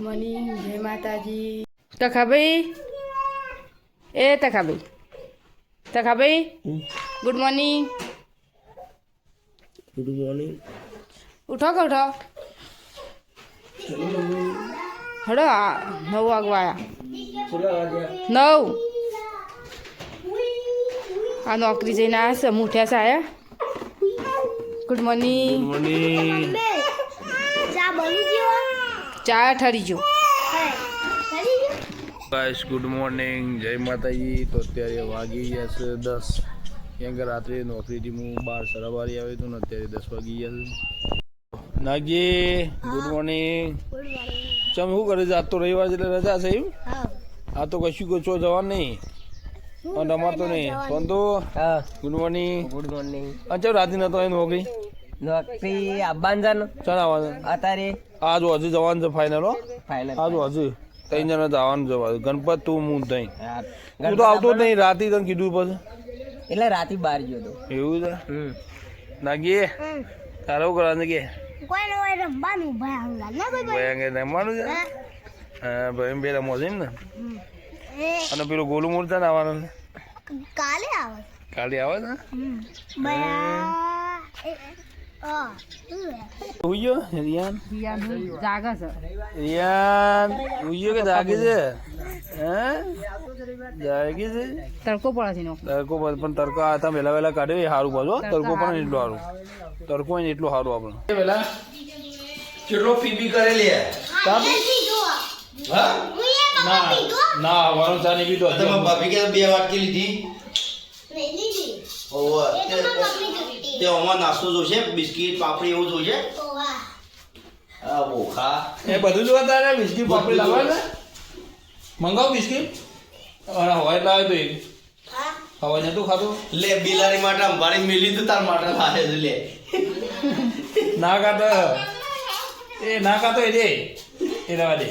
Morning જય માતાજી. તખાભાઈ? એ Takhabhai. Takhabhai? Good morning. Good morning. ઉઠો કે ઉઠો? હડો નવ વાગવા નવ. આ નોકરી જઈને આવ્યા છે મુઠ્યા છે આયા. ગુડ મોર્નિંગ મોર્નિંગ ચા બની ગયો ચા ઠરી ગયો. ગાઈસ ગુડ મોર્નિંગ જય માતાજી. તો અત્યારે વાગી ગયા છે દસ. કેમ કે રાત્રે નોકરીથી હું બાર સાડા બાર આવ્યો હતો ને અત્યારે દસ વાગી ગયા છે. નાગજી ગુડ મોર્નિંગ ચમ શું કરે છે? આજ તો રવિવાર એટલે રજા છે એમ? આ તો કશું કશો જવાનું નહીં. પણ રમાતો નહીં. પણ તો. હા. ગુડ મોર્નિંગ ગુડ મોર્નિંગ અચ્છા રાતે નતો નોકરી? નોકરી આવવાનું છે ને ચાલ આવવાનું? અત્યારે આજ હજુ જવાનું છે ફાઇનલ આજ હજુ ત્રણ જણા જવાનું છે ગણપત તું હું તઈ હા. તું તો આવતો જ નહીં રાતે તને કીધું પછી એટલે રાતે બહાર ગયો તો. એવું છે? નાગીએ તારે કરવાનું કે? નો રમવાનું? ના છે? હા. ભાઈ બે રમો છે એમ ને? અને પેલું ગોલું મૂર્તા ને આવવાનું છે? કાલે આવે. કાલે આવે છે? એ ગયો રિયાન જાગે છે. રિયાન કે જાગે છે? હે? જાગે છે? તડકો પડે છે તડકો પણ પણ તડકો આ તમે વહેલા વહેલા કાઢ્યો એ સારું પાછું. તડકો પણ એટલું સારું. તડકો હોય એટલું સારું આપણે. વહેલા કેટલો પીપી કરેલી હે? હા ના ના વરણ ચા નહીં પીધો તમે ભાભી કે બે વાટકી લીધી. તો તે- મારા મમ્મી જોઈતી તે ઓમાં નાસ્તો જોશે બિસ્કિટ પાપડી એવું જોશે? આ બોખા એ બધું જોવા તારે બિસ્કીટ પાપડી લાવવા ને? મંગાવ બિસ્કીટ. અને હવાઈ લાવે તો એક હા? હવાઈ નતું ખાતું લે બિલાડી માટે અંબાડી મેલી તો તાર માટે લાવે છે લે. ના ખાતો. એ ના ખાતો એ દે. એ રવા દે.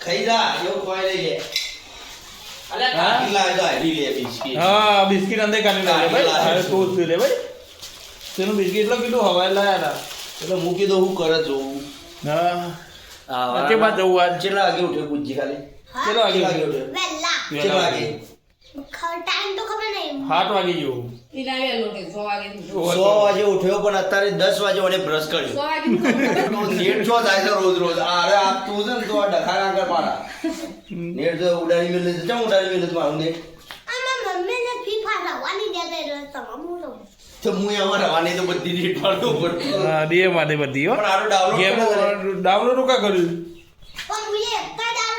ખાઈ જા એવું ખવાય લઈ લે અલે હા? લે બિસ્કિટ. હા બિસ્કીટ અંદર કાઢી લાવે. ભાઈ અરે તો જ લે ભાઈ? તેનું બિસ્કીટ એટલું કીધું હવાઈ લાયા એટલે મૂકી દઉં હું કરે જોઉં. હા. કે બાદ જવું આજ? કેટલા વાગે ઉઠ્યો પૂછી ખાલી? કેટલા વાગે વાગે? ઉઠ્યો કેટલા વાગે? ટાઈમ તો ખબર નહીં. સાત વાગે જેવું. સો વાગે ઉઠ્યો પણ અત્યારે દસ વાગે મને બ્રશ કર્યો. નેટ છો થાય છે રોજ રોજ. અરે આ તું છે ને તો આ ડખા આગળ પાડા. નેટ તો ઉડાડી મેલે છે. ચમ ઉડાડી મેલે મારું નેટ? મમ્મીને હું તો હું એમાં રવાની તો બધી નેટ પાડતો પડતો હા દે માટે બધી હો. પણ આરો ડાઉનલોડ ગેમ ડાઉનલોડ કા કર્યું? પણ હું એ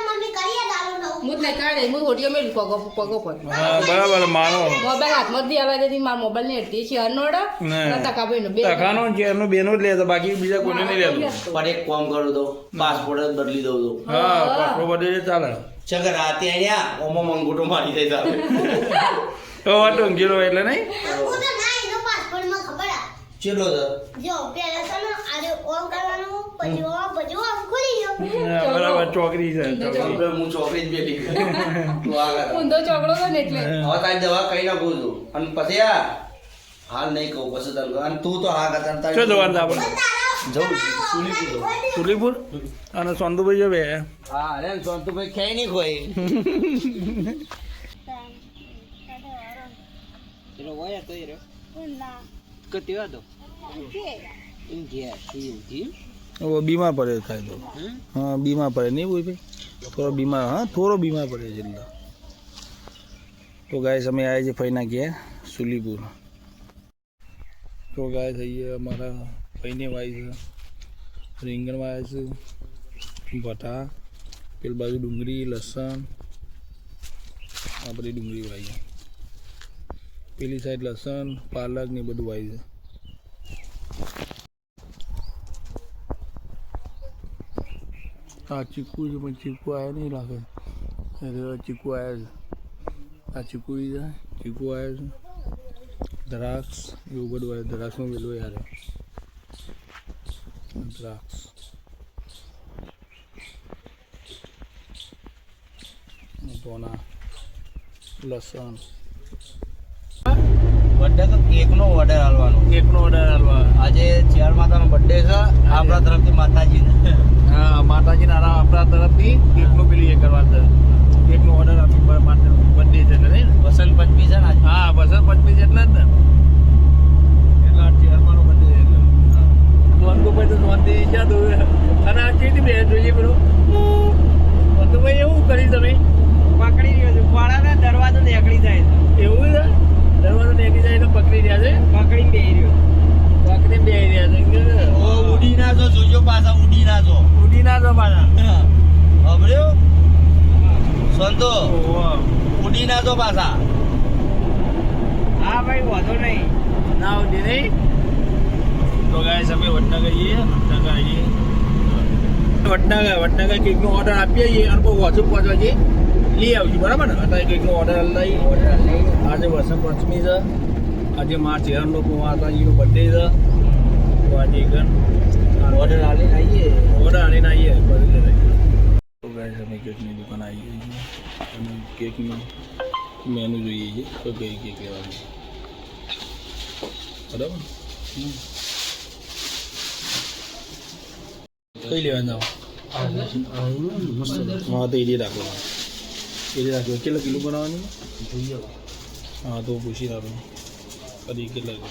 મમ્મી કરીએ દારૂ હું નહીં કાઢે હું હોટીઓ મેં પગો પગો પર હા બરાબર મારો મોબાઈલ હાથમાં દી આવે મારા મોબાઈલ ને. એટી છે અનોડ ને. તકાભાઈ નો બે બેનો જ લેતો બાકી બીજા કોને નહીં લેતો. પણ એક કામ કરું તો પાસપોર્ટ જ બદલી દઉં તો. હા પાસપોર્ટ બદલી દે ચાલે. ચકર રાતે અહીંયા ઓમો મંગુટો મારી દે તારે. તો ટોંગીરો એટલે નહીં હું તો ના એનો પાસપોર્ટમાં ખબર ચેલો છે? જો પહેલા તો ને આરે ઓમ કરવાનું પછી ઓમ પછી ઓમ ખુલી ગયો. બરાબર ચોકરી છે ચોકરી. હું ચોકડી જ બેઠી. તું આગળ ઊંધો ચોકડો તો ને એટલે. હવે તારી દવા કઈ ના છું. અને પછી આ હાલ નહીં કહું પછી તને કહું. અને તું તો હા કરતા તારી શું જવાનું આપણે. પણ જવું સુલીપુર સુલીપુર? અને સોંતુભાઈ જો બે. હા અરે સોનતુભાઈ ખાઈ નહીં ખોઈ ચલો હોય તો એ રહ્યો. ના. કતી જી ઓ બીમાર પડે થાય તો. હા બીમાર પડે. નહીં બોલ ભાઈ? થોડો બીમાર હા થોડો બીમાર પડે છે તો ગાય અમે આવ્યા છે ફઈના ગયા સુલીપુર. તો ગાય થઈ ગયા અમારા ફઈને વાય છે. રીંગણમાં આવ્યા છે. ભટા પેલી બાજુ ડુંગળી લસણ. આ બધી ડુંગળી વાય છે. પેલી સાઈડ લસણ પાલક ને બધું વાય છે. આ ચીકુ છે પણ ચીકુ આવ્યા નહીં લાગે એટલે ચીકુ આવ્યા છે આ ચીકુ છે ચીકુ આવ્યા છે દ્રાક્ષ એવું બધું આવ્યું દ્રાક્ષમાં પેલું યાર દ્રાક્ષ ધોના લસણ બર્થડે તો કેકનો ઓર્ડર આલવાનો. કેકનો ઓર્ડર હાલવા આજે ચેર માતાનો બર્થડે છે આપણા તરફથી માતાજીને. હા માતાજીના આરા આપણા તરફથી કેકનું પેલું એ કરવા છે કેકનો ઓર્ડર આપી બર્થડે છે ને? વસંત પંચમી છે ને આજે? હા બસર છે એટલે જ ને એટલા ચેરમાંનો બર્થડે એટલે વંદુભાઈ તો શાંતિ ક્યાં તું અને આ ચેતી બે જોઈએ પેલું વંદુભાઈ એવું કરી તમે પકડી રહ્યો છું પાડાને દરવાજો નીકળી જાય છે. એવું છે દરવાજો નીકળી જાય તો પકડી રહ્યા છે પકડીને બેહી રહ્યો પકડી બે રહ્યા છે કે ઓ ઉડી ના જો જોજો પાછા ઉડી ના જો ઉડી ના તો પાછા સાંભળ્યો સંતો ઉડી ના જો પાછા. હા ભાઈ વાંધો નહીં. ના ઉડી નહીં? તો ગાય અમે વડનગર જઈએ વડનગર આવીએ. વડનગર વડનગર કેકનો ઓર્ડર આપીએ છીએ અને પહોંચવા જઈએ. લઈ આવજો બરાબર ને? અત્યારે કેકનો ઓર્ડર લઈ. આજે વસંત પંચમી છે. આજે મા ચેરનનો માતાજીનો બર્થડે છે. તો આજે ગણ ઓર્ડર આવીને આવીએ ઓર્ડર આવીને કેકનું મેનુ જોઈએ છે તો કઈ કેક લેવાની બરાબર? કઈ લેવાના હા તો એડી રાખો. એડી રાખો. કેટલા કિલો બનાવવાની? હા તો પૂછી રાખો. કદી કેટલા કિલો?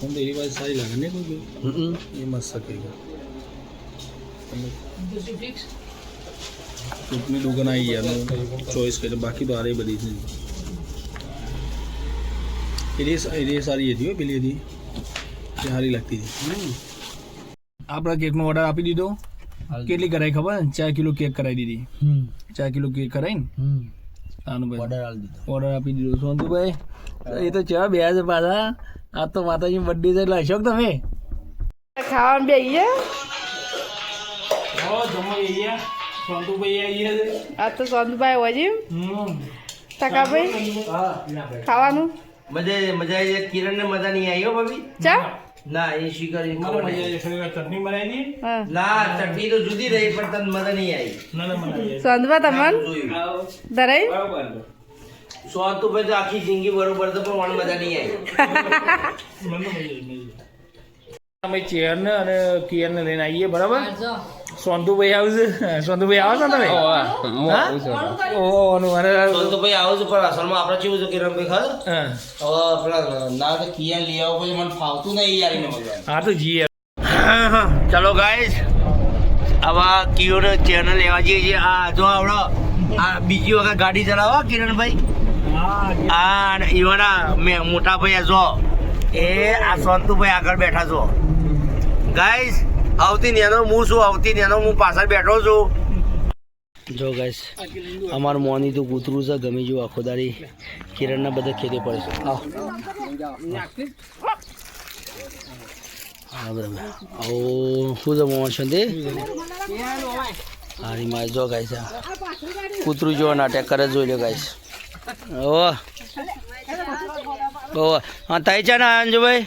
હું તો એની પાસે સારી લાગે ને કોઈ એ મસ્ત શકે ચૂંટણી દુકાન આવી ગયા ચોઈસ કરી બાકી તો આરે બધી છે એ સારી હતી હો પેલી હતી. એ સારી લાગતી હતી. આપણે કેકનો ઓર્ડર આપી દીધો. કેટલી કરાઈ ખબર? ચાર કિલો કેક કરાવી દીધી. ચાર કિલો કેક કરાવી ને આનું ભાઈ. ઓર્ડર દીધો. ઓર્ડર આપી દીધો. સોનતુભાઈ એ તો ચા બે છે પાછા? આ તો માતાજી બર્થડે છે એટલે અશોક તમે? ખાવાનું બે સોનતુભાઈ આવીએ આ તો સોનભાઈ વજીમ હા ખાવાનું? મજા મજા આવી જાય કિરણ ને મજા નહીં આવી હો ભાભી? ચા? ના એ નહીં. ચટણી બનાવી ના ચટણી તો જુદી રહી પણ તને મજા નહીં આવી. ના ના બનાવી સોનભા તમન? ધરાઈ? સો તો ભાઈ તો આખી જિંદગી બરોબર તો પણ મને મજા નહીં આવી. અમે ચેર ને અને કિયર ને લઈને આવીએ બરાબર? સોનતુભાઈ આવશે? સોંતુભાઈ આવો છો તમે? હા? ઓહો, નું મારે તો તો ભાઈ આવું છું પણ અસલમાં આપણે કેવું છે કિરણભાઈ ખબર? હા. હવે પેલા ના તો કિયા લઈ આવો પછી મને ફાવતું નહીં યાર એને મગજ હા તો જીએ ચલો ગાઈસ આવા કિયોને ચેનલ લેવા જઈએ છીએ. આ જો આવડો. આ બીજી વખત ગાડી ચલાવો કિરણભાઈ. આ અને ઈવાના મેં મોટા ભાઈ જો. એ આ સોંતુભાઈ આગળ બેઠા છો ગાઈસ આવતી નેનો હું છું આવતી નેનો હું પાછળ બેઠો છું. જો ગાઈસ અમારું મોની તો કૂતરું છે, ગમે જેવું આખો દાડી. કિરણના બધા ખેતી પડે છે. બરાબર. આવો. શું હારી મારે, જો ગાઈસ કૂતરું જેવો નાટક કરે જોઈ લો ગાઈસ ઓ હા, તાઈ છે ને અંજુભાઈ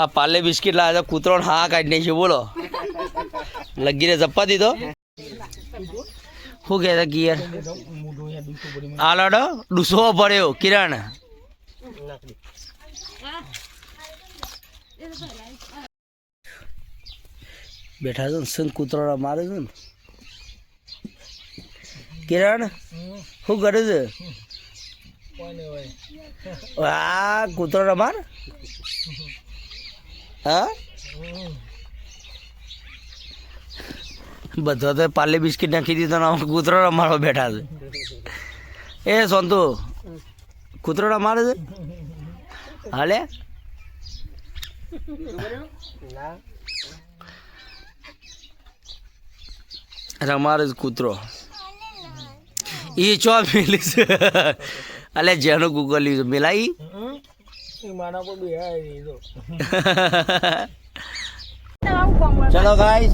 આ પાર્લે બિસ્કિટ લાવે તો કૂતરો હા કાઢી નાખી બોલો. લગીને જપ્પા દીધો? શું કહેતા કિયર? આ લાડો ડૂસો પડ્યો કિરણ. બેઠા છો ને સંત કૂતરો મારે છે ને? કિરણ શું કરે છે? આ કૂતરો રમાર હા? બધો તો પાર્લે બિસ્કિટ નાખી દીધો કૂતરો રમાડો બેઠા છે. એ સોનતુ કૂતરો રમાડે છે? હાલે? રમાડે છે કૂતરો. એ ચો મેલી છે? અલે જેનું ગૂગલ લીધું. મેલાઈ ચલો ગાઈસ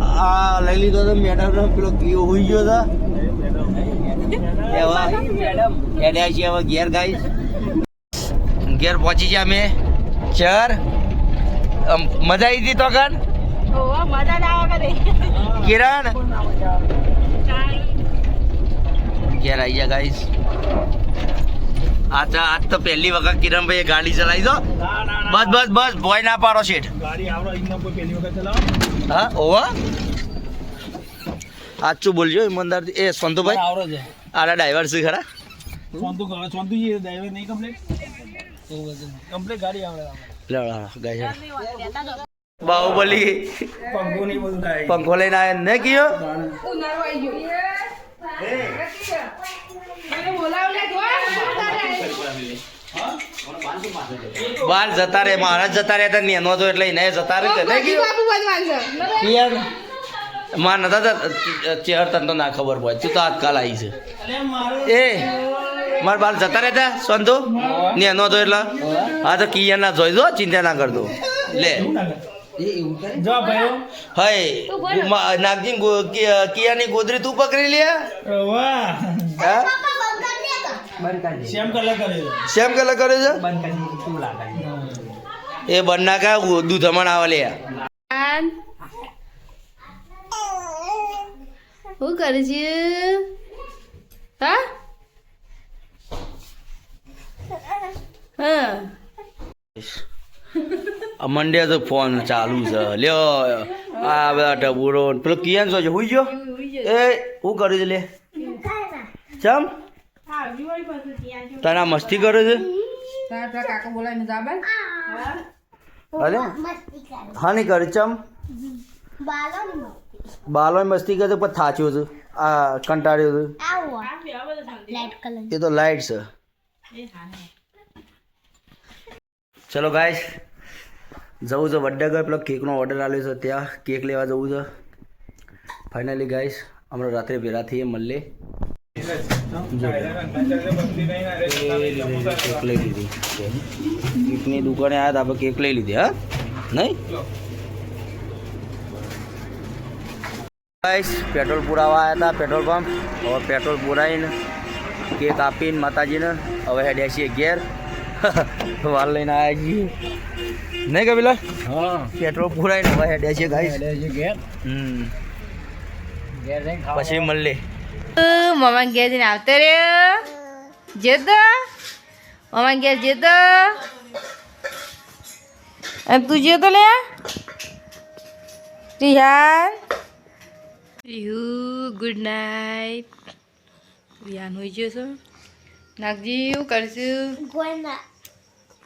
આ લઈ લીધો તો મેડમ નો પેલો કીઓ હોઈ ગયો હતા એવા એડ્યા ઘેર ગાઈસ ઘેર પહોંચી ગયા અમે. ચાર મજા આવી હતી તો કણ કિરણ? ઘેર આવી ગયા ગાઈસ આ તો આજ તો પહેલી વખત કિરણભાઈએ ગાડી ચલાવી દો ના ના ના બસ બસ બસ ભોય ના પાડો શેઠ. ગાડી આવડે એમને કોઈ પહેલી વખત ચલાવો? હા ઓવા આચું બોલજો ઈમાનદાર એ સંતુભાઈ. આરા છે. ડ્રાઈવર છે ખરા. ડ્રાઈવર નહીં કમ્પ્લીટ કમ્પ્લીટ ગાડી આવડે છે. બાહુબલી. પંખો લઈને આવ્યા ને કયો? ઉનાળો આવી ગયો. બાર જતા રે મહારાજ જતા રહ્યા હતા નેનો તો એટલે એને જતા રહે માં નતા ચેહર તને તો ના ખબર પડે તું તો આજકાલ આવી છે. એ મારા બાર જતા રહેતા સંતો નેનો તો એટલે. હા તો કિયા ના જોઈ દો ચિંતા ના કરતો. લે. નાગજી ગો- કિયાની ગોદરી તું પકડી લે? વાહ. હા? સેમ કલર કરે છે? શેમ કલર કરે છે? એ બન્ના કા દૂધમણ આવે લે. હું શું કરે છે? હા? હા. આ તો ફોન ચાલુ છે. લ્યો આ બધા ટબુરો પેલો કિયાન છો છે? હુઈ ગયો? એ હું કર્યું છે લે? ચમ? તને મસ્તી કરે છે? તારા પેલા કાકા બોલાવીને જાબાન અરે? મસ્તી કરે. હા નહીં કરે ચમ. બાલો મસ્તી. કરે પણ થાચ્યો છે આ કંટાળ્યો છે આવો. લાઈટ કલર એ તો લાઈટ છે. ચલો ગાઈશ જવું છે વડનગર પેલો કેકનો ઓર્ડર આવ્યો છે. ત્યાં કેક લેવા જવું છે. ફાઇનલી ગાઈશ હમણાં રાત્રે ભેગા થઈએ મળીએ. કેક લઈ લીધી. કેકની દુકાને આવ્યા હતા આપણે કેક લઈ લીધી હા? નહીં? પેટ્રોલ પુરાવા આવ્યા હતા પેટ્રોલ પંપ. હવે પેટ્રોલ પુરાવીને કેક આપીને માતાજીને. હવે હેડ્યા છીએ ઘેર. વાલ લઈને આવ્યા છીએ. નહીં કપિલા હા. પેટ્રોલ પુરાવીને હવે હેડ્યા છીએ ગાઈસ ઘેર. હમ. ઘેર પછી મળીએ. મમ્મા ઘેર જઈને આવતો રહ્યો. જેતો. મમ્મા ઘેર જેતો. અને તું જેતો લે. રિહાન. રિહુ ગુડ નાઇટ રિહાન હોઈ ગયો છો? નાગજી શું કરશું?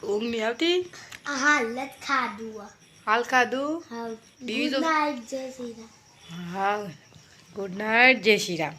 ઊંઘ નહીં આવતી? હાલ ખાધું હાલ ખાધું? હા ગુડ નાઇટ જય શ્રી રામ. હા ગુડ નાઇટ જય શ્રી રામ.